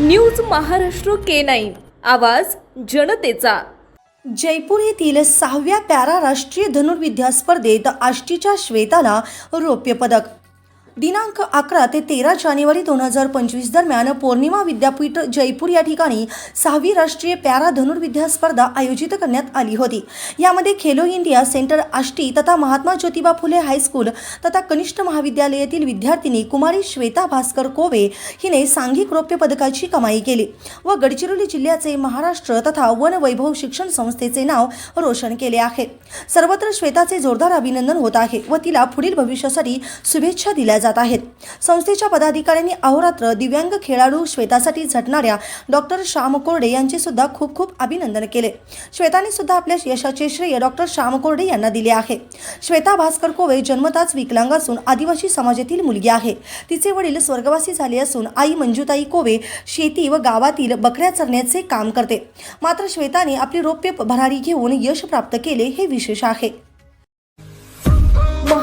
News Maharashtra K nine. आवाज जनतेचा. जयपूर येथील सहाव्या पॅरा राष्ट्रीय धनुर्विद्या स्पर्धेत आष्टीच्या श्वेताला रौप्य पदक. दिनांक अकरा ते तेरा जानेवारी दोन हजार पंचवीस दरम्यान पौर्णिमा विद्यापीठ जयपूर या ठिकाणी सहावी राष्ट्रीय पॅरा धनुर्विद्या स्पर्धा आयोजित करण्यात आली होती. यामध्ये खेलो इंडिया सेंटर आष्टी तथा महात्मा ज्योतिबा फुले हायस्कूल तथा कनिष्ठ महाविद्यालयातील विद्यार्थिनी कुमारी श्वेता भास्कर कोवे हिने सांघिक रौप्य पदकाची कमाई केली व गडचिरोली जिल्ह्याचे महाराष्ट्र तथा वन वैभव शिक्षण संस्थेचे नाव रोशन केले आहे. सर्वत्र श्वेताचे जोरदार अभिनंदन होत आहे व तिला पुढील भविष्यासाठी शुभेच्छा दिल्या जात आहेत. संस्थेच्या पदाधिकाऱ्यांनी अहोरात्र दिव्यांग खेळाडू श्वेतासाठी झटणाऱ्या डॉक्टर श्याम कोरडे यांचे सुद्धा खूप खूप अभिनंदन केले. श्वेताने सुद्धा आपल्या यशाचे श्रेय डॉक्टर श्याम कोरडे यांना दिले आहे. श्वेता भास्कर कोवे जन्मताच विकलांग असून आदिवासी समाजातील मुलगी आहे. तिचे वडील स्वर्गवासी झाले असून आई मंजुताई कोवे शेती व गावातील बकऱ्या चरण्याचे काम करते. मात्र श्वेताने आपली रौप्य भरारी घेऊन यश प्राप्त केले हे विशेष आहे.